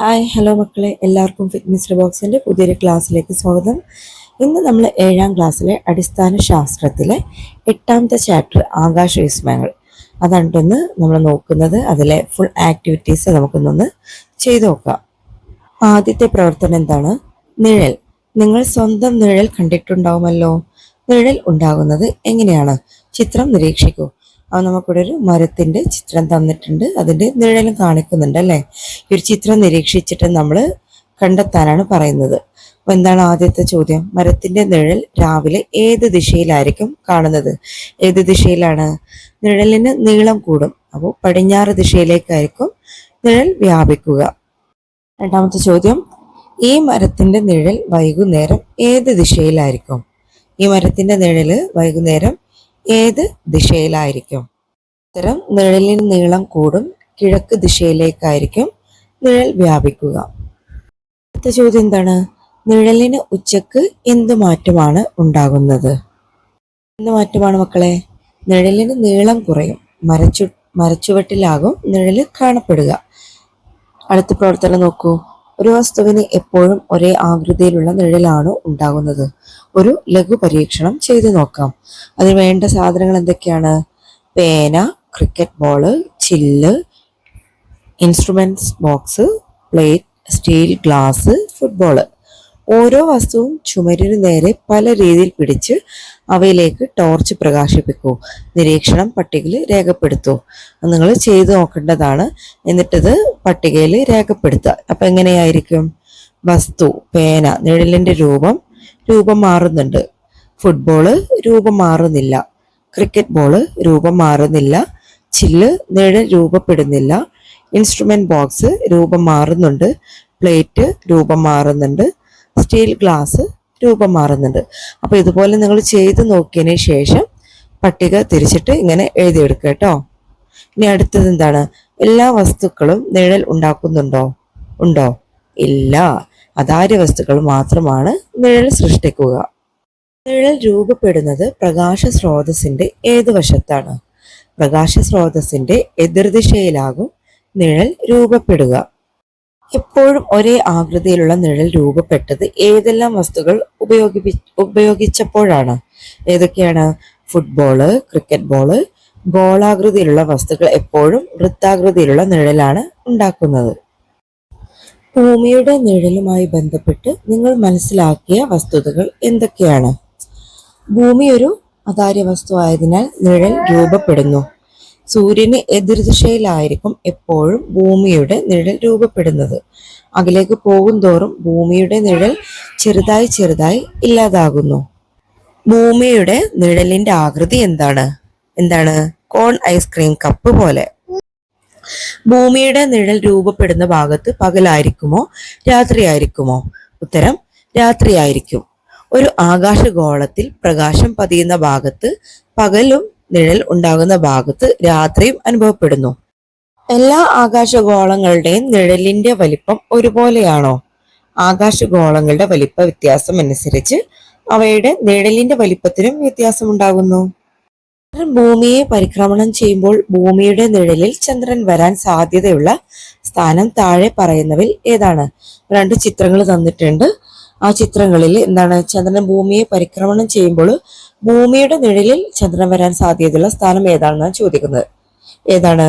Hi hello മക്കളെ. എല്ലാവർക്കും fitness ബോക്സിന്റെ പുതിയൊരു ക്ലാസ്സിലേക്ക് സ്വാഗതം. ഇന്ന് നമ്മൾ ഏഴാം ക്ലാസ്സിലെ അടിസ്ഥാന ശാസ്ത്രത്തിലെ എട്ടാമത്തെ ചാപ്റ്റർ ആകാശ വിസ്മയങ്ങൾ അതാണ്ടൊന്ന് നമ്മൾ നോക്കുന്നത്. അതിലെ ഫുൾ ആക്ടിവിറ്റീസ് നമുക്കൊന്നൊന്ന് ചെയ്തു നോക്കാം. ആദ്യത്തെ പ്രവർത്തനം എന്താണ്? നിഴൽ. നിങ്ങൾ സ്വന്തം നിഴൽ കണ്ടിട്ടുണ്ടാവുമല്ലോ? നിഴൽ ഉണ്ടാകുന്നത് എങ്ങനെയാണ്? ചിത്രം നിരീക്ഷിക്കൂ. അത് നമുക്കിവിടെ ഒരു മരത്തിന്റെ ചിത്രം തന്നിട്ടുണ്ട്. അതിന്റെ നിഴലും കാണിക്കുന്നുണ്ട് അല്ലേ? ഈ ഒരു ചിത്രം നിരീക്ഷിച്ചിട്ട് നമ്മൾ കണ്ടെത്താനാണ് പറയുന്നത്. അപ്പോൾ എന്താണ് ആദ്യത്തെ ചോദ്യം? മരത്തിന്റെ നിഴൽ രാവിലെ ഏത് ദിശയിലായിരിക്കും കാണുന്നത്? ഏത് ദിശയിലാണ്? നിഴലിന് നീളം കൂടും. അപ്പോൾ പടിഞ്ഞാറ് ദിശയിലേക്കായിരിക്കും നിഴൽ വ്യാപിക്കുക. രണ്ടാമത്തെ ചോദ്യം. ഈ മരത്തിന്റെ നിഴൽ വൈകുന്നേരം ഏത് ദിശയിലായിരിക്കും? ഈ മരത്തിന്റെ നിഴൽ വൈകുന്നേരം ഏത് ദിശയിലായിരിക്കും? ഉത്തരം നിഴലിന് നീളം കൂടും കിഴക്ക് ദിശയിലേക്കായിരിക്കും നിഴൽ വ്യാപിക്കുക. അടുത്ത ചോദ്യം എന്താണ്? നിഴലിന് ഉച്ചയ്ക്ക് എന്ത് മാറ്റമാണ് ഉണ്ടാകുന്നത്? എന്ത് മാറ്റമാണ് മക്കളെ? നിഴലിന് നീളം കുറയും മരച്ചു മരച്ചുവട്ടിലാകും നിഴൽ കാണപ്പെടുക. അടുത്ത പ്രവർത്തനം നോക്കൂ. ഒരു വസ്തുവിന് എപ്പോഴും ഒരേ ആകൃതിയിലുള്ള നിഴലാണ് ഉണ്ടാകുന്നത്. ഒരു ലഘു പരീക്ഷണം ചെയ്തു നോക്കാം. അതിന് വേണ്ട സാധനങ്ങൾ എന്തൊക്കെയാണ്? പേന ക്രിക്കറ്റ് ബോൾ ചില്ല് instruments box plate steel glass football. ഓരോ വസ്തുവും ചുമരിനു നേരെ പല രീതിയിൽ പിടിച്ച് അവയിലേക്ക് ടോർച്ച് പ്രകാശിപ്പിക്കൂ. നിരീക്ഷണം പട്ടികയിൽ രേഖപ്പെടുത്തൂ. നിങ്ങൾ ചെയ്തു നോക്കേണ്ടതാണ്. എന്നിട്ടത് പട്ടികയിൽ രേഖപ്പെടുത്തുക. അപ്പം എങ്ങനെയായിരിക്കും? വസ്തു പേന നിഴലിന്റെ രൂപം രൂപം മാറുന്നുണ്ട്. ഫുട്ബോൾ രൂപം മാറുന്നില്ല. ക്രിക്കറ്റ് ബോൾ രൂപം മാറുന്നില്ല. ചില്ല് നിഴൽ രൂപപ്പെടുന്നില്ല. ഇൻസ്ട്രുമെന്റ് ബോക്സ് രൂപം മാറുന്നുണ്ട്. പ്ലേറ്റ് രൂപം മാറുന്നുണ്ട്. സ്റ്റീൽ ഗ്ലാസ് രൂപം മാറുന്നുണ്ട്. അപ്പോൾ ഇതുപോലെ നിങ്ങൾ ചെയ്ത് നോക്കിയതിന് ശേഷം പട്ടിക തിരിച്ചിട്ട് ഇങ്ങനെ എഴുതിയെടുക്കുക കേട്ടോ. ഇനി അടുത്തത് എന്താണ്? എല്ലാ വസ്തുക്കളും നിഴൽ ഉണ്ടാക്കുന്നുണ്ടോ? ഉണ്ടോ? ഇല്ല. അതാര്യ വസ്തുക്കൾ മാത്രമാണ് നിഴൽ സൃഷ്ടിക്കുക. നിഴൽ രൂപപ്പെടുന്നത് പ്രകാശ സ്രോതസ്സിന്റെ ഏത് വശത്താണ്? പ്രകാശ സ്രോതസ്സിന്റെ എതിർദിശയിലാകും നിഴൽ രൂപപ്പെടുക. എപ്പോഴും ഒരേ ആകൃതിയിലുള്ള നിഴൽ രൂപപ്പെട്ടത് ഏതെല്ലാം വസ്തുക്കൾ ഉപയോഗിപ്പി ഉപയോഗിച്ചപ്പോഴാണ്. ഏതൊക്കെയാണ്? ഫുട്ബോൾ ക്രിക്കറ്റ് ബോൾ ഗോളാകൃതിയിലുള്ള വസ്തുക്കൾ എപ്പോഴും വൃത്താകൃതിയിലുള്ള നിഴലാണ് ഉണ്ടാക്കുന്നത്. ഭൂമിയുടെ നിഴലുമായി ബന്ധപ്പെട്ട് നിങ്ങൾ മനസ്സിലാക്കിയ വസ്തുതകൾ എന്തൊക്കെയാണ്? ഭൂമി ഒരു അതാര്യ വസ്തു ആയതിനാൽ നിഴൽ രൂപപ്പെടുന്നു. സൂര്യന് എതിർദിശയിലായിരിക്കും എപ്പോഴും ഭൂമിയുടെ നിഴൽ രൂപപ്പെടുന്നത്. അകലേക്ക് പോകുന്തോറും ഭൂമിയുടെ നിഴൽ ചെറുതായി ചെറുതായി ഇല്ലാതാകുന്നു. ഭൂമിയുടെ നിഴലിന്റെ ആകൃതി എന്താണ്? എന്താണ്? കോൺ ഐസ്ക്രീം കപ്പ് പോലെ. ഭൂമിയുടെ നിഴൽ രൂപപ്പെടുന്ന ഭാഗത്ത് പകലായിരിക്കുമോ? രാത്രിയായിരിക്കുമോ? ഉത്തരം രാത്രിയായിരിക്കും. ഒരു ആകാശഗോളത്തിൽ പ്രകാശം പതിയുന്ന ഭാഗത്ത് പകലും നിഴൽ ഉണ്ടാകുന്ന ഭാഗത്ത് രാത്രിയും അനുഭവപ്പെടുന്നു. എല്ലാ ആകാശഗോളങ്ങളുടെയും നിഴലിന്റെ വലിപ്പം ഒരുപോലെയാണോ? ആകാശഗോളങ്ങളുടെ വലിപ്പ വ്യത്യാസം അനുസരിച്ച് അവയുടെ നിഴലിന്റെ വലിപ്പത്തിനും വ്യത്യാസമുണ്ടാകുന്നു. ചന്ദ്രൻ ഭൂമിയെ പരിക്രമണം ചെയ്യുമ്പോൾ ഭൂമിയുടെ നിഴലിൽ ചന്ദ്രൻ വരാൻ സാധ്യതയുള്ള സ്ഥാനം താഴെ പറയുന്നവയിൽ ഏതാണ്? രണ്ട് ചിത്രങ്ങൾ തന്നിട്ടുണ്ട്. ആ ചിത്രങ്ങളിൽ എന്താണ് ചന്ദ്രൻ ഭൂമിയെ പരിക്രമണം ചെയ്യുമ്പോൾ ഭൂമിയുടെ നിഴലിൽ ചന്ദ്രൻ വരാൻ സാധ്യതയുള്ള സ്ഥാനം ഏതാണെന്നാണ് ചോദിക്കുന്നത്? ഏതാണ്?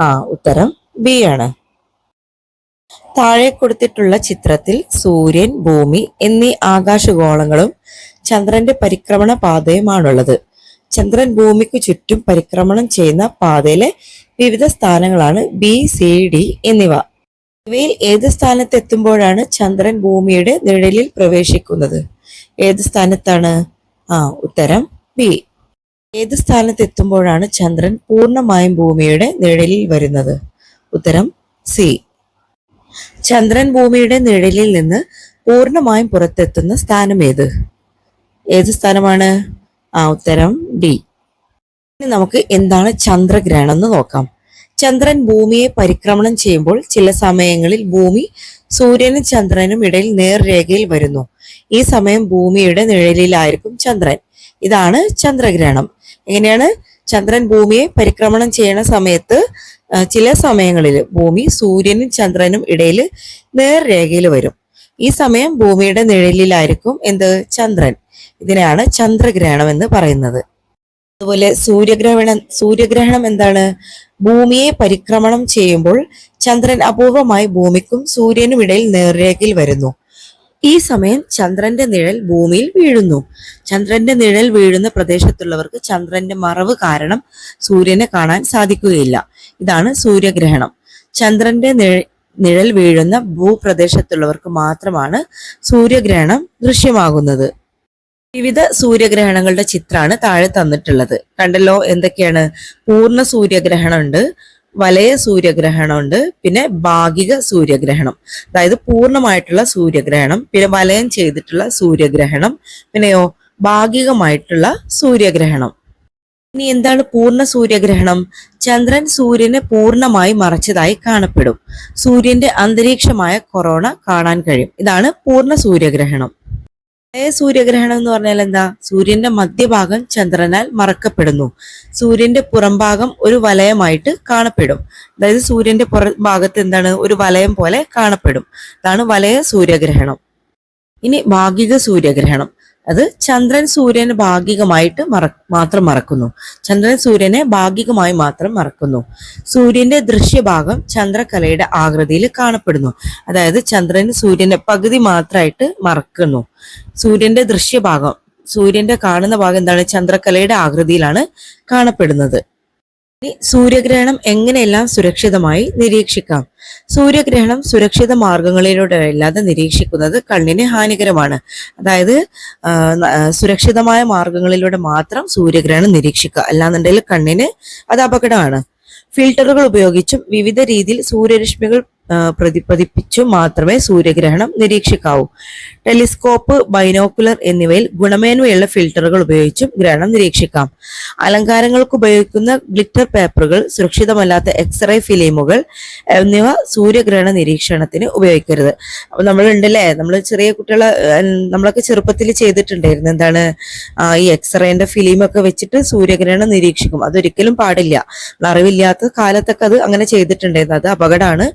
ആ ഉത്തരം ബി ആണ്. താഴെ കൊടുത്തിട്ടുള്ള ചിത്രത്തിൽ സൂര്യൻ ഭൂമി എന്നീ ആകാശഗോളങ്ങളും ചന്ദ്രന്റെ പരിക്രമണ പാതയുമാണുള്ളത്. ചന്ദ്രൻ ഭൂമിക്ക് ചുറ്റും പരിക്രമണം ചെയ്യുന്ന പാതയിലെ വിവിധ സ്ഥാനങ്ങളാണ് ബി സി ഡി എന്നിവ. ഇവയിൽ ഏത് സ്ഥാനത്ത് എത്തുമ്പോഴാണ് ചന്ദ്രൻ ഭൂമിയുടെ നിഴലിൽ പ്രവേശിക്കുന്നത്? ഏത് സ്ഥാനത്താണ്? ആ ഉത്തരം ബി. ഏത് സ്ഥാനത്ത് എത്തുമ്പോഴാണ് ചന്ദ്രൻ പൂർണമായും ഭൂമിയുടെ നിഴലിൽ വരുന്നത്? ഉത്തരം സി. ചന്ദ്രൻ ഭൂമിയുടെ നിഴലിൽ നിന്ന് പൂർണമായും പുറത്തെത്തുന്ന സ്ഥാനം ഏത്? ഏത് സ്ഥാനമാണ്? ആ ഉത്തരം ഡി. ഇനി നമുക്ക് എന്താണ് ചന്ദ്രഗ്രഹണം എന്ന് നോക്കാം. ചന്ദ്രൻ ഭൂമിയെ പരിക്രമണം ചെയ്യുമ്പോൾ ചില സമയങ്ങളിൽ ഭൂമി സൂര്യനും ചന്ദ്രനും ഇടയിൽ നേർരേഖയിൽ വരുന്നു. ഈ സമയം ഭൂമിയുടെ നിഴലിലായിരിക്കും ചന്ദ്രൻ. ഇതാണ് ചന്ദ്രഗ്രഹണം. എങ്ങനെയാണ്? ചന്ദ്രൻ ഭൂമിയെ പരിക്രമണം ചെയ്യുന്ന സമയത്ത് ചില സമയങ്ങളിൽ ഭൂമി സൂര്യനും ചന്ദ്രനും ഇടയിൽ നേർരേഖയിൽ വരും. ഈ സമയം ഭൂമിയുടെ നിഴലിലായിരിക്കും എന്ത്? ചന്ദ്രൻ. ഇതിനെയാണ് ചന്ദ്രഗ്രഹണം എന്ന് പറയുന്നത്. അതുപോലെ സൂര്യഗ്രഹണം സൂര്യഗ്രഹണം എന്താണ്? ഭൂമിയെ പരിക്രമണം ചെയ്യുമ്പോൾ ചന്ദ്രൻ അപൂർവമായി ഭൂമിക്കും സൂര്യനും ഇടയിൽ നേർരേഖയിൽ വരുന്നു. ഈ സമയം ചന്ദ്രന്റെ നിഴൽ ഭൂമിയിൽ വീഴുന്നു. ചന്ദ്രന്റെ നിഴൽ വീഴുന്ന പ്രദേശത്തുള്ളവർക്ക് ചന്ദ്രന്റെ മറവ് കാരണം സൂര്യനെ കാണാൻ സാധിക്കുകയില്ല. ഇതാണ് സൂര്യഗ്രഹണം. ചന്ദ്രന്റെ നിഴ- നിഴൽ വീഴുന്ന ഭൂപ്രദേശത്തുള്ളവർക്ക് മാത്രമാണ് സൂര്യഗ്രഹണം ദൃശ്യമാകുന്നത്. വിവിധ സൂര്യഗ്രഹണങ്ങളുടെ ചിത്രമാണ് താഴെ തന്നിട്ടുള്ളത്. കണ്ടല്ലോ എന്തൊക്കെയാണ്? പൂർണ സൂര്യഗ്രഹണം ഉണ്ട് വലയ സൂര്യഗ്രഹണം ഉണ്ട് പിന്നെ ഭാഗിക സൂര്യഗ്രഹണം. അതായത് പൂർണമായിട്ടുള്ള സൂര്യഗ്രഹണം പിന്നെ വലയം ചെയ്തിട്ടുള്ള സൂര്യഗ്രഹണം പിന്നെയോ ഭാഗികമായിട്ടുള്ള സൂര്യഗ്രഹണം. ഇനി എന്താണ് പൂർണ സൂര്യഗ്രഹണം? ചന്ദ്രൻ സൂര്യനെ പൂർണമായി മറച്ചതായി കാണപ്പെടും. സൂര്യന്റെ അന്തരീക്ഷമായ കൊറോണ കാണാൻ കഴിയും. ഇതാണ് പൂർണ സൂര്യഗ്രഹണം. സൂര്യഗ്രഹണം എന്ന് പറഞ്ഞാൽ എന്താ? സൂര്യന്റെ മധ്യഭാഗം ചന്ദ്രനാൽ മറക്കപ്പെടുന്നു. സൂര്യന്റെ പുറംഭാഗം ഒരു വലയമായിട്ട് കാണപ്പെടും. അതായത് സൂര്യന്റെ പുറം ഭാഗത്ത് എന്താണ്? ഒരു വലയം പോലെ കാണപ്പെടും. അതാണ് വലയ സൂര്യഗ്രഹണം. ഇനി ഭാഗിക സൂര്യഗ്രഹണം. അത് ചന്ദ്രൻ സൂര്യനെ ഭാഗികമായിട്ട് മറ മാത്രം മറക്കുന്നു. ചന്ദ്രൻ സൂര്യനെ ഭാഗികമായി മാത്രം മറക്കുന്നു. സൂര്യന്റെ ദൃശ്യഭാഗം ചന്ദ്രകലയുടെ ആകൃതിയിൽ കാണപ്പെടുന്നു. അതായത് ചന്ദ്രൻ സൂര്യനെ പകുതി മാത്രമായിട്ട് മറക്കുന്നു. സൂര്യന്റെ ദൃശ്യഭാഗം സൂര്യന്റെ കാണുന്ന ഭാഗം എന്താണ്? ചന്ദ്രകലയുടെ ആകൃതിയിലാണ് കാണപ്പെടുന്നത്. സൂര്യഗ്രഹണം എങ്ങനെയെല്ലാം സുരക്ഷിതമായി നിരീക്ഷിക്കാം? സൂര്യഗ്രഹണം സുരക്ഷിത മാർഗങ്ങളിലൂടെ അല്ലാതെ നിരീക്ഷിക്കുന്നത് കണ്ണിന് ഹാനികരമാണ്. അതായത് സുരക്ഷിതമായ മാർഗങ്ങളിലൂടെ മാത്രം സൂര്യഗ്രഹണം നിരീക്ഷിക്കുക. അല്ലാന്നുണ്ടെങ്കിൽ കണ്ണിന് അത് അപകടമാണ്. ഫിൽട്ടറുകൾ ഉപയോഗിച്ചും വിവിധ രീതിയിൽ സൂര്യരശ്മികൾ പ്രതിപതിപ്പിച്ചും മാത്രമേ സൂര്യഗ്രഹണം നിരീക്ഷിക്കാവൂ. ടെലിസ്കോപ്പ് ബൈനോക്കുലർ എന്നിവയിൽ ഗുണമേന്മയുള്ള ഫിൽട്ടറുകൾ ഉപയോഗിച്ചും ഗ്രഹണം നിരീക്ഷിക്കാം. അലങ്കാരങ്ങൾക്ക് ഉപയോഗിക്കുന്ന ഗ്ലിറ്റർ പേപ്പറുകൾ സുരക്ഷിതമല്ലാത്ത എക്സ്റേ ഫിലിമുകൾ എന്നിവ സൂര്യഗ്രഹണ നിരീക്ഷണത്തിന് ഉപയോഗിക്കരുത്. അപ്പൊ നമ്മളുണ്ടല്ലേ? നമ്മൾ ചെറിയ കുട്ടികളെ നമ്മളൊക്കെ ചെറുപ്പത്തിൽ ചെയ്തിട്ടുണ്ടായിരുന്നു. എന്താണ് ഈ എക്സ്റേന്റെ ഫിലിമൊക്കെ വെച്ചിട്ട് സൂര്യഗ്രഹണം നിരീക്ഷിക്കും. അതൊരിക്കലും പാടില്ല. അറിവില്ലാത്ത കാലത്തൊക്കെ അത് അങ്ങനെ ചെയ്തിട്ടുണ്ടായിരുന്നു. അത് അപകടമാണ്.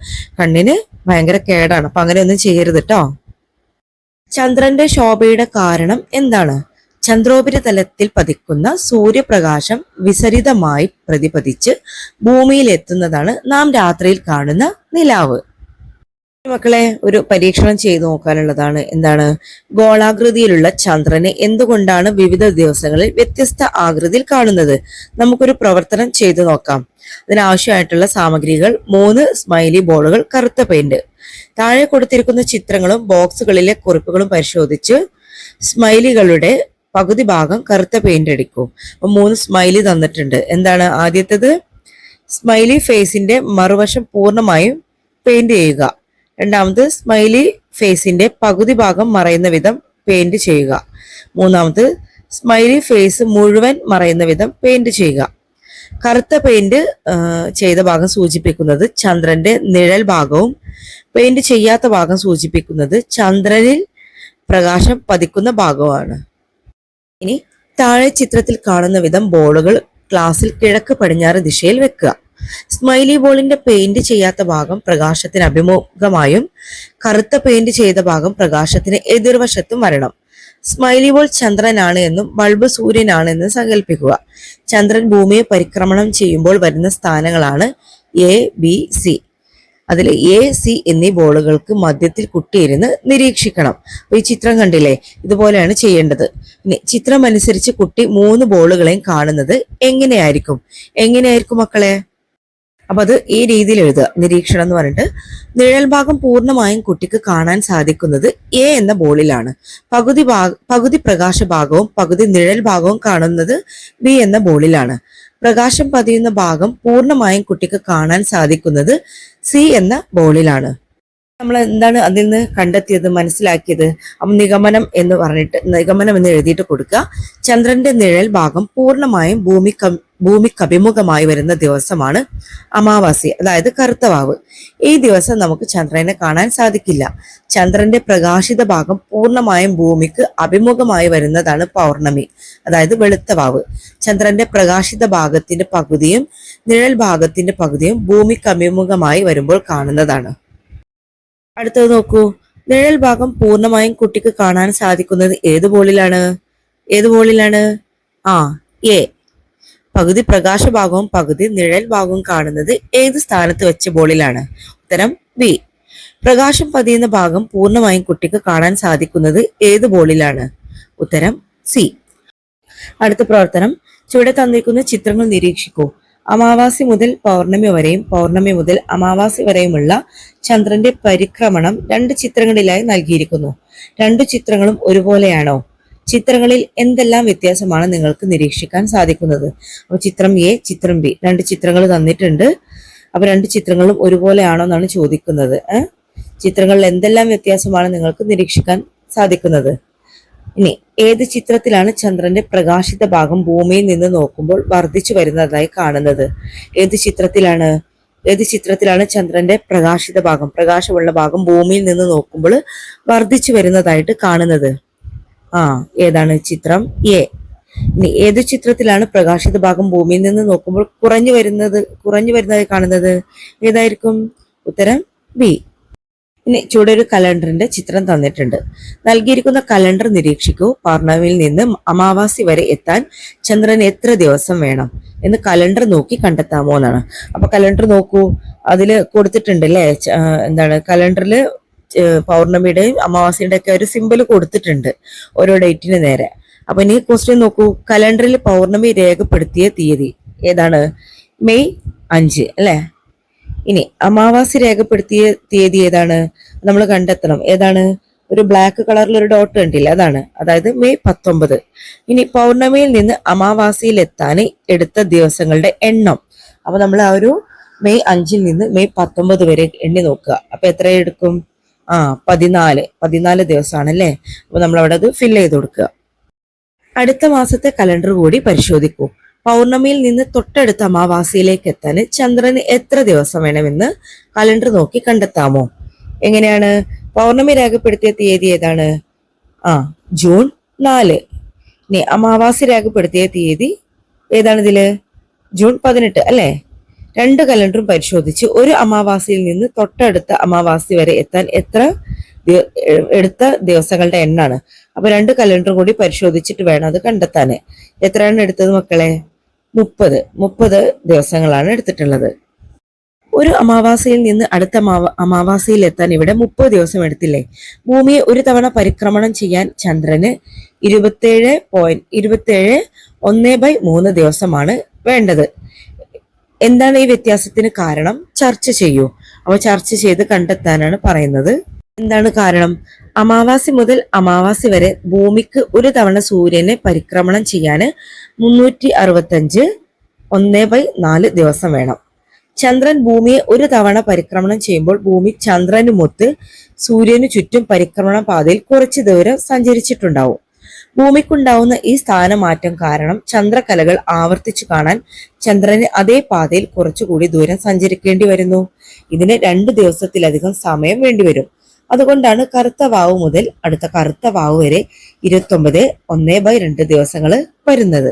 കണ്ണിന് ഭയങ്കര കേടാണ്. അപ്പൊ അങ്ങനെ ഒന്നും ചെയ്യരുത് കേട്ടോ ചന്ദ്രന്റെ ശോഭയുടെ കാരണം എന്താണ്? ചന്ദ്രോപരിതലത്തിൽ പതിക്കുന്ന സൂര്യപ്രകാശം വിസരിതമായി പ്രതിപതിച്ച് ഭൂമിയിൽ എത്തുന്നതാണ് നാം രാത്രിയിൽ കാണുന്ന നിലാവ്. മക്കളെ ഒരു പരീക്ഷണം ചെയ്തു നോക്കാനുള്ളതാണ്. എന്താണ്? ഗോളാകൃതിയിലുള്ള ചന്ദ്രനെ എന്തുകൊണ്ടാണ് വിവിധ ദിവസങ്ങളിൽ വ്യത്യസ്ത ആകൃതിയിൽ കാണുന്നത്? നമുക്കൊരു പ്രവർത്തനം ചെയ്തു നോക്കാം. അതിനാവശ്യമായിട്ടുള്ള സാമഗ്രികൾ മൂന്ന് സ്മൈലി ബോളുകൾ കറുത്ത പെയിന്റ്. താഴെ കൊടുത്തിരിക്കുന്ന ചിത്രങ്ങളും ബോക്സുകളിലെ കുറിപ്പുകളും പരിശോധിച്ച് സ്മൈലികളുടെ പകുതി ഭാഗം കറുത്ത പെയിന്റ് അടിക്കും. അപ്പൊ മൂന്ന് സ്മൈലി തന്നിട്ടുണ്ട്. എന്താണ് ആദ്യത്തേത്? സ്മൈലി ഫേസിന്റെ മറുവശം പൂർണമായും പെയിന്റ് ചെയ്യുക. രണ്ടാമത് സ്മൈലി ഫേസിന്റെ പകുതി ഭാഗം മറയുന്ന വിധം പെയിന്റ് ചെയ്യുക. മൂന്നാമത് സ്മൈലി ഫേസ് മുഴുവൻ മറയുന്ന വിധം പെയിന്റ് ചെയ്യുക. കറുത്ത പെയിന്റ് ചെയ്ത ഭാഗം സൂചിപ്പിക്കുന്നത് ചന്ദ്രന്റെ നിഴൽ ഭാഗവും പെയിന്റ് ചെയ്യാത്ത ഭാഗം സൂചിപ്പിക്കുന്നത് ചന്ദ്രനിൽ പ്രകാശം പതിക്കുന്ന ഭാഗമാണ് ഇനി താഴെ ചിത്രത്തിൽ കാണുന്ന വിധം ബോളുകൾ ക്ലാസ്സിൽ കിഴക്ക് പടിഞ്ഞാറ് ദിശയിൽ വെക്കുക. സ്മൈലി ബോളിന്റെ പെയിന്റ് ചെയ്യാത്ത ഭാഗം പ്രകാശത്തിന് അഭിമുഖമായും കറുത്ത പെയിന്റ് ചെയ്ത ഭാഗം പ്രകാശത്തിന് എതിർവശത്തും വരണം. സ്മൈലി ബോൾ ചന്ദ്രനാണ് എന്നും ബൾബ് സൂര്യനാണ് എന്നും സങ്കല്പിക്കുക. ചന്ദ്രൻ ഭൂമിയെ പരിക്രമണം ചെയ്യുമ്പോൾ വരുന്ന സ്ഥാനങ്ങളാണ് എ ബി സി അതിൽ എ സി എന്നീ ബോളുകൾക്ക് മധ്യത്തിൽ കുട്ടിയിരുന്ന് നിരീക്ഷിക്കണം. ഈ ചിത്രം കണ്ടില്ലേ? ഇതുപോലെയാണ് ചെയ്യേണ്ടത്. ഇനി ചിത്രം അനുസരിച്ച് കുട്ടി മൂന്ന് ബോളുകളെയും കാണുന്നത് എങ്ങനെയായിരിക്കും? എങ്ങനെയായിരിക്കും മക്കളെ? അപ്പൊ അത് ഈ രീതിയിൽ എഴുതുക. നിരീക്ഷണം എന്ന് പറഞ്ഞിട്ട് നിഴൽഭാഗം പൂർണമായും കുട്ടിക്ക് കാണാൻ സാധിക്കുന്നത് എ എന്ന ബോളിലാണ്. പകുതി ഭാഗ പകുതി പ്രകാശ ഭാഗവും പകുതി നിഴൽ ഭാഗവും കാണുന്നത് ബി എന്ന ബോളിലാണ്. പ്രകാശം പതിയുന്ന ഭാഗം പൂർണമായും കുട്ടിക്ക് കാണാൻ സാധിക്കുന്നത് സി എന്ന ബോളിലാണ്. നമ്മൾ എന്താണ് അതിൽ നിന്ന് കണ്ടെത്തിയത് മനസ്സിലാക്കിയത്? അപ്പം നിഗമനം എന്ന് പറഞ്ഞിട്ട് നിഗമനം എന്ന് എഴുതിയിട്ട് കൊടുക്കുക. ചന്ദ്രന്റെ നിഴൽ ഭാഗം പൂർണമായും ഭൂമി ഭൂമിക്ക് അഭിമുഖമായി വരുന്ന ദിവസമാണ് അമാവാസി അതായത് കറുത്തവാവ് ഈ ദിവസം നമുക്ക് ചന്ദ്രനെ കാണാൻ സാധിക്കില്ല. ചന്ദ്രന്റെ പ്രകാശിത ഭാഗം പൂർണമായും ഭൂമിക്ക് അഭിമുഖമായി വരുന്നതാണ് പൗർണമി അതായത് വെളുത്തവാവ് ചന്ദ്രന്റെ പ്രകാശിത ഭാഗത്തിന്റെ പകുതിയും നിഴൽ ഭാഗത്തിന്റെ പകുതിയും ഭൂമിക്ക് അഭിമുഖമായി വരുമ്പോൾ കാണുന്നതാണ്. അടുത്തത് നോക്കൂ. നിഴൽ ഭാഗം പൂർണമായും കുട്ടിക്ക് കാണാൻ സാധിക്കുന്നത് ഏത് ബോളിലാണ് ഏത് ബോളിലാണ് ആ എ. പകുതി പ്രകാശഭാഗവും പകുതി നിഴൽ ഭാഗവും കാണുന്നത് ഏത് സ്ഥാനത്ത് വെച്ച ബോളിലാണ് ഉത്തരം ബി. പ്രകാശം പതിയുന്ന ഭാഗം പൂർണമായും കുട്ടിക്ക് കാണാൻ സാധിക്കുന്നത് ഏത് ബോളിലാണ് ഉത്തരം സി. അടുത്ത പ്രവർത്തനം. ചുവടെ തന്നിരിക്കുന്ന ചിത്രങ്ങൾ നിരീക്ഷിക്കൂ. അമാവാസി മുതൽ പൗർണമി വരെയും പൗർണമി മുതൽ അമാവാസി വരെയുമുള്ള ചന്ദ്രന്റെ പരിക്രമണം രണ്ട് ചിത്രങ്ങളിലായി നൽകിയിരിക്കുന്നു. രണ്ടു ചിത്രങ്ങളും ഒരുപോലെയാണോ? ചിത്രങ്ങളിൽ എന്തെല്ലാം വ്യത്യാസമാണ് നിങ്ങൾക്ക് നിരീക്ഷിക്കാൻ സാധിക്കുന്നത്? അപ്പൊ ചിത്രം എ ചിത്രം ബി രണ്ട് ചിത്രങ്ങൾ തന്നിട്ടുണ്ട്. അപ്പൊ രണ്ട് ചിത്രങ്ങളും ഒരുപോലെയാണോ എന്നാണ് ചോദിക്കുന്നത്. ചിത്രങ്ങളിൽ എന്തെല്ലാം വ്യത്യാസമാണ് നിങ്ങൾക്ക് നിരീക്ഷിക്കാൻ സാധിക്കുന്നത്? ഇനി ഏത് ചിത്രത്തിലാണ് ചന്ദ്രന്റെ പ്രകാശിത ഭാഗം ഭൂമിയിൽ നിന്ന് നോക്കുമ്പോൾ വർദ്ധിച്ചു വരുന്നതായി കാണുന്നത്? ഏത് ചിത്രത്തിലാണ് ഏത് ചിത്രത്തിലാണ് ചന്ദ്രന്റെ പ്രകാശിത ഭാഗം പ്രകാശമുള്ള ഭാഗം ഭൂമിയിൽ നിന്ന് നോക്കുമ്പോൾ വർദ്ധിച്ചു വരുന്നതായിട്ട് കാണുന്നത്? ആ ഏതാണ് ചിത്രം? എ. ഇനി ഏത് ചിത്രത്തിലാണ് പ്രകാശിത ഭാഗം ഭൂമിയിൽ നിന്ന് നോക്കുമ്പോൾ കുറഞ്ഞു വരുന്നത് കുറഞ്ഞു വരുന്നതായി കാണുന്നത്? ഏതായിരിക്കും ഉത്തരം? ബി. ഇനി ചുവടെ ഒരു കലണ്ടറിന്റെ ചിത്രം തന്നിട്ടുണ്ട്. നൽകിയിരിക്കുന്ന കലണ്ടർ നിരീക്ഷിക്കൂ. പൗർണമിയിൽ നിന്ന് അമാവാസി വരെ എത്താൻ ചന്ദ്രൻ എത്ര ദിവസം വേണം എന്ന് കലണ്ടർ നോക്കി കണ്ടെത്താമോ എന്നാണ്. അപ്പൊ കലണ്ടർ നോക്കൂ. അതിൽ കൊടുത്തിട്ടുണ്ട് അല്ലേ എന്താണ്? കലണ്ടറിൽ പൗർണമിയുടെയും അമാവാസിയുടെ ഒക്കെ ഒരു സിമ്പിൾ കൊടുത്തിട്ടുണ്ട് ഓരോ ഡേറ്റിന് നേരെ. അപ്പൊ ഇനി ക്വസ്റ്റ്യൻ നോക്കൂ. കലണ്ടറിൽ പൗർണമി രേഖപ്പെടുത്തിയ തീയതി ഏതാണ്? മെയ് അഞ്ച് അല്ലേ? ഇനി അമാവാസി രേഖപ്പെടുത്തിയ തീയതി ഏതാണ്? നമ്മൾ കണ്ടെത്തണം. ഏതാണ്? ഒരു ബ്ലാക്ക് കളറിൽ ഒരു ഡോട്ട് കണ്ടില്ല? അതാണ്. അതായത് മെയ് പത്തൊമ്പത്. ഇനി പൗർണമിയിൽ നിന്ന് അമാവാസിയിൽ എത്താൻ എടുത്ത ദിവസങ്ങളുടെ എണ്ണം. അപ്പൊ നമ്മൾ ആ ഒരു മെയ് അഞ്ചിൽ നിന്ന് മെയ് പത്തൊമ്പത് വരെ എണ്ണി നോക്കുക. അപ്പൊ എത്ര എടുക്കും? ആ പതിനാല്. പതിനാല് ദിവസമാണ് അല്ലേ അപ്പൊ നമ്മൾ അവിടെ അത് ഫില്ല് ചെയ്ത് കൊടുക്കുക. അടുത്ത മാസത്തെ കലണ്ടർ കൂടി പരിശോധിക്കൂ. പൗർണമിയിൽ നിന്ന് തൊട്ടടുത്ത അമാവാസിയിലേക്ക് എത്താൻ ചന്ദ്രന് എത്ര ദിവസം വേണമെന്ന് കലണ്ടർ നോക്കി കണ്ടെത്താമോ? എങ്ങനെയാണ്? പൗർണമി രേഖപ്പെടുത്തിയ തീയതി ഏതാണ്? ആ ജൂൺ നാല്. ഇനി അമാവാസി രേഖപ്പെടുത്തിയ തീയതി ഏതാണ് ഇതിൽ? ജൂൺ പതിനെട്ട് അല്ലേ? രണ്ട് കലണ്ടറും പരിശോധിച്ച് ഒരു അമാവാസിയിൽ നിന്ന് തൊട്ടടുത്ത അമാവാസി വരെ എത്താൻ എത്ര എടുത്ത ദിവസങ്ങളുടെ എണ്ണാണ്. അപ്പൊ രണ്ട് കലണ്ടറും കൂടി പരിശോധിച്ചിട്ട് വേണം അത് കണ്ടെത്താൻ എത്രയാണ് എടുത്തത് മക്കളെ? മുപ്പത് മുപ്പത് ദിവസങ്ങളാണ് എടുത്തിട്ടുള്ളത്. ഒരു അമാവാസയിൽ നിന്ന് അടുത്ത അമാവാസയിൽ എത്താൻ ഇവിടെ മുപ്പത് ദിവസം എടുത്തില്ലേ? ഭൂമിയെ ഒരു തവണ പരിക്രമണം ചെയ്യാൻ ചന്ദ്രന് ഇരുപത്തേഴ് പോയിന്റ് ഇരുപത്തേഴ് ഒന്ന് ബൈ മൂന്ന് ദിവസമാണ് വേണ്ടത്. എന്താണ് ഈ വ്യത്യാസത്തിന് കാരണം? ചർച്ച ചെയ്യൂ. അവ ചർച്ച ചെയ്ത് കണ്ടെത്താനാണ് പറയുന്നത്. എന്താണ് കാരണം? അമാവാസി മുതൽ അമാവാസി വരെ ഭൂമിക്ക് ഒരു തവണ സൂര്യനെ പരിക്രമണം ചെയ്യാൻ മുന്നൂറ്റി അറുപത്തഞ്ച് ഒന്ന് ബൈ നാല് ദിവസം വേണം. ചന്ദ്രൻ ഭൂമിയെ ഒരു തവണ പരിക്രമണം ചെയ്യുമ്പോൾ ഭൂമി ചന്ദ്രനുമൊത്ത് സൂര്യനു ചുറ്റും പരിക്രമണ പാതയിൽ കുറച്ചു ദൂരം സഞ്ചരിച്ചിട്ടുണ്ടാവും. ഭൂമിക്കുണ്ടാവുന്ന ഈ സ്ഥാനമാറ്റം കാരണം ചന്ദ്രകലകൾ ആവർത്തിച്ചു കാണാൻ ചന്ദ്രന് അതേ പാതയിൽ കുറച്ചുകൂടി ദൂരം സഞ്ചരിക്കേണ്ടി വരുന്നു. ഇതിന് രണ്ടു ദിവസത്തിലധികം സമയം വേണ്ടിവരും അതുകൊണ്ടാണ് കറുത്ത വാവ് മുതൽ അടുത്ത കറുത്ത വാവ് വരെ ഇരുപത്തൊമ്പത് ഒന്ന് ബൈ രണ്ട് ദിവസങ്ങൾ വരുന്നത്.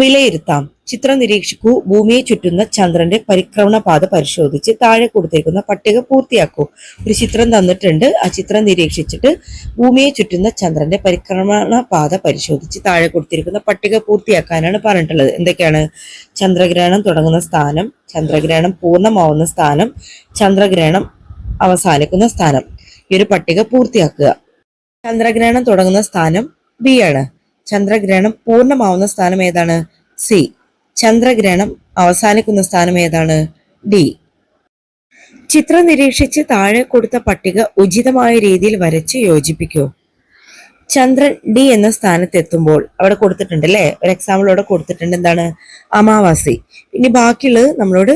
വിലയിരുത്താം. ചിത്രം നിരീക്ഷിക്കൂ. ഭൂമിയെ ചുറ്റുന്ന ചന്ദ്രന്റെ പരിക്രമണ പാത പരിശോധിച്ച് താഴെ കൊടുത്തിരിക്കുന്ന പട്ടിക പൂർത്തിയാക്കൂ. ഒരു ചിത്രം തന്നിട്ടുണ്ട്. ആ ചിത്രം നിരീക്ഷിച്ചിട്ട് ഭൂമിയെ ചുറ്റുന്ന ചന്ദ്രന്റെ പരിക്രമണ പാത പരിശോധിച്ച് താഴെ കൊടുത്തിരിക്കുന്ന പട്ടിക പൂർത്തിയാക്കാനാണ് പറഞ്ഞിട്ടുള്ളത്. എന്തൊക്കെയാണ്? ചന്ദ്രഗ്രഹണം തുടങ്ങുന്ന സ്ഥാനം ചന്ദ്രഗ്രഹണം പൂർണമാവുന്ന സ്ഥാനം ചന്ദ്രഗ്രഹണം അവസാനിക്കുന്ന സ്ഥാനം. ഈ ഒരു പട്ടിക പൂർത്തിയാക്കുക. ചന്ദ്രഗ്രഹണം തുടങ്ങുന്ന സ്ഥാനം ബി ആണ്. ചന്ദ്രഗ്രഹണം പൂർണമാവുന്ന സ്ഥാനം ഏതാണ്? സി. ചന്ദ്രഗ്രഹണം അവസാനിക്കുന്ന സ്ഥാനം ഏതാണ്? ഡി. ചിത്രം നിരീക്ഷിച്ച് താഴെ കൊടുത്ത പട്ടിക ഉചിതമായ രീതിയിൽ വരച്ച് യോജിപ്പിക്കൂ. ചന്ദ്രൻ ഡി എന്ന സ്ഥാനത്തെത്തുമ്പോൾ അവിടെ കൊടുത്തിട്ടുണ്ട് അല്ലേ ഒരു എക്സാമ്പിൾ അവിടെ കൊടുത്തിട്ടുണ്ട്. എന്താണ്? അമാവാസി. ഇനി ബാക്കിയുള്ളത് നമ്മളോട്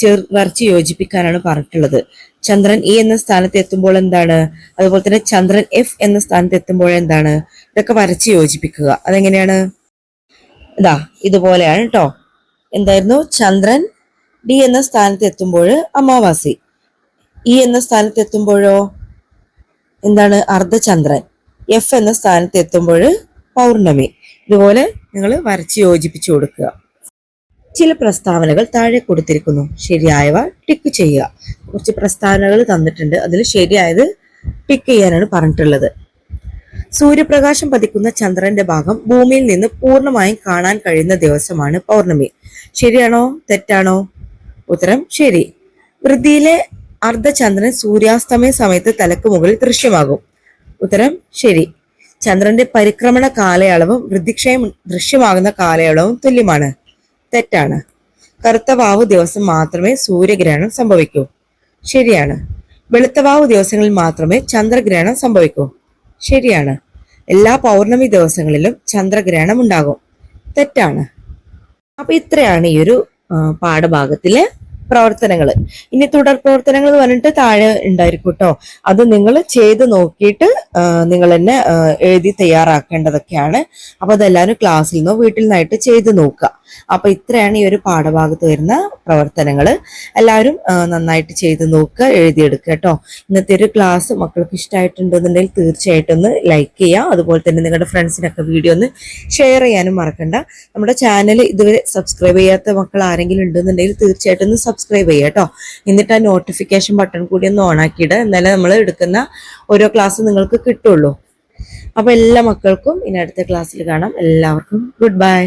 ചേർ വരച്ച് യോജിപ്പിക്കാനാണ് പറഞ്ഞിട്ടുള്ളത്. ചന്ദ്രൻ ഇ എന്ന സ്ഥാനത്ത് എത്തുമ്പോൾ എന്താണ്? അതുപോലെ തന്നെ ചന്ദ്രൻ എഫ് എന്ന സ്ഥാനത്ത് എത്തുമ്പോൾ എന്താണ്? ഇതൊക്കെ വരച്ച് യോജിപ്പിക്കുക. അതെങ്ങനെയാണ്? ഇതാ ഇതുപോലെയാണ് കേട്ടോ എന്തായിരുന്നു? ചന്ദ്രൻ ഡി എന്ന സ്ഥാനത്ത് എത്തുമ്പോൾ അമാവാസി. ഇ എന്ന സ്ഥാനത്ത് എത്തുമ്പോഴോ? എന്താണ്? അർദ്ധചന്ദ്രൻ. എഫ് എന്ന സ്ഥാനത്ത് എത്തുമ്പോൾ പൗർണമി. ഇതുപോലെ നിങ്ങൾ വരച്ച് യോജിപ്പിച്ചു കൊടുക്കുക. ചില പ്രസ്താവനകൾ താഴെ കൊടുത്തിരിക്കുന്നു. ശരിയായവ ടിക്ക് ചെയ്യുക. കുറച്ച് പ്രസ്താവനകൾ തന്നിട്ടുണ്ട്. അതിൽ ശരിയായത് ടിക്ക് ചെയ്യാനാണ് പറഞ്ഞിട്ടുള്ളത്. സൂര്യപ്രകാശം പതിക്കുന്ന ചന്ദ്രന്റെ ഭാഗം ഭൂമിയിൽ നിന്ന് പൂർണമായും കാണാൻ കഴിയുന്ന ദിവസമാണ് പൗർണമി. ശരിയാണോ? തെറ്റാണോ? ഉത്തരം ശരി. വൃദ്ധിയിലെ അർദ്ധചന്ദ്രൻ സൂര്യാസ്തമയ സമയത്ത് തലക്ക് മുകളിൽ ദൃശ്യമാകും. ഉത്തരം ശരി. ചന്ദ്രന്റെ പരിക്രമണ കാലയളവും വൃദ്ധിക്ഷയം ദൃശ്യമാകുന്ന കാലയളവും തുല്യമാണ്. തെറ്റാണ്. കറുത്ത വാവ് ദിവസം മാത്രമേ സൂര്യഗ്രഹണം സംഭവിക്കൂ. ശരിയാണ്. വെളുത്തവാവ് ദിവസങ്ങളിൽ മാത്രമേ ചന്ദ്രഗ്രഹണം സംഭവിക്കൂ. ശരിയാണ്. എല്ലാ പൗർണമി ദിവസങ്ങളിലും ചന്ദ്രഗ്രഹണം ഉണ്ടാകും. തെറ്റാണ്. അപ്പൊ ഇത്രയാണ് ഈ ഒരു പാഠഭാഗത്തിലെ. പ്രവർത്തനങ്ങൾ. ഇനി തുടർ പ്രവർത്തനങ്ങൾ എന്ന് പറഞ്ഞിട്ട് താഴെ ഉണ്ടായിരിക്കും കേട്ടോ അത് നിങ്ങൾ ചെയ്ത് നോക്കിയിട്ട് നിങ്ങൾ തന്നെ എഴുതി തയ്യാറാക്കേണ്ടതൊക്കെയാണ്. അപ്പൊ അതെല്ലാവരും ക്ലാസ്സിൽ നിന്നോ വീട്ടിൽ നിന്നായിട്ട് ചെയ്ത് നോക്കുക. അപ്പൊ ഇത്രയാണ് ഈ ഒരു പാഠഭാഗത്ത് വരുന്ന പ്രവർത്തനങ്ങൾ. എല്ലാവരും നന്നായിട്ട് ചെയ്ത് നോക്കുക എഴുതിയെടുക്കുക കേട്ടോ ഇന്നത്തെ ഒരു ക്ലാസ് മക്കൾക്ക് ഇഷ്ടമായിട്ടുണ്ടെന്നുണ്ടെങ്കിൽ തീർച്ചയായിട്ടും ഒന്ന് ലൈക്ക് ചെയ്യുക. അതുപോലെ തന്നെ നിങ്ങളുടെ ഫ്രണ്ട്സിനൊക്കെ വീഡിയോ ഒന്ന് ഷെയർ ചെയ്യാനും മറക്കണ്ട. നമ്മുടെ ചാനൽ ഇതുവരെ സബ്സ്ക്രൈബ് ചെയ്യാത്ത മക്കൾ ആരെങ്കിലും ഉണ്ടെന്നുണ്ടെങ്കിൽ തീർച്ചയായിട്ടും ഒന്ന് സബ്സ്ക്രൈബ് ചെയ്യുക കേട്ടോ എന്നിട്ട് ആ നോട്ടിഫിക്കേഷൻ ബട്ടൺ കൂടി ഒന്ന് ഓൺ ആക്കിയിടുക എന്നാലേ നമ്മൾ എടുക്കുന്ന ഓരോ ക്ലാസ് നിങ്ങൾക്ക് കിട്ടുള്ളൂ. അപ്പൊ എല്ലാ മക്കൾക്കും ഇനി അടുത്ത ക്ലാസ്സിൽ കാണാം. എല്ലാവർക്കും ഗുഡ് ബൈ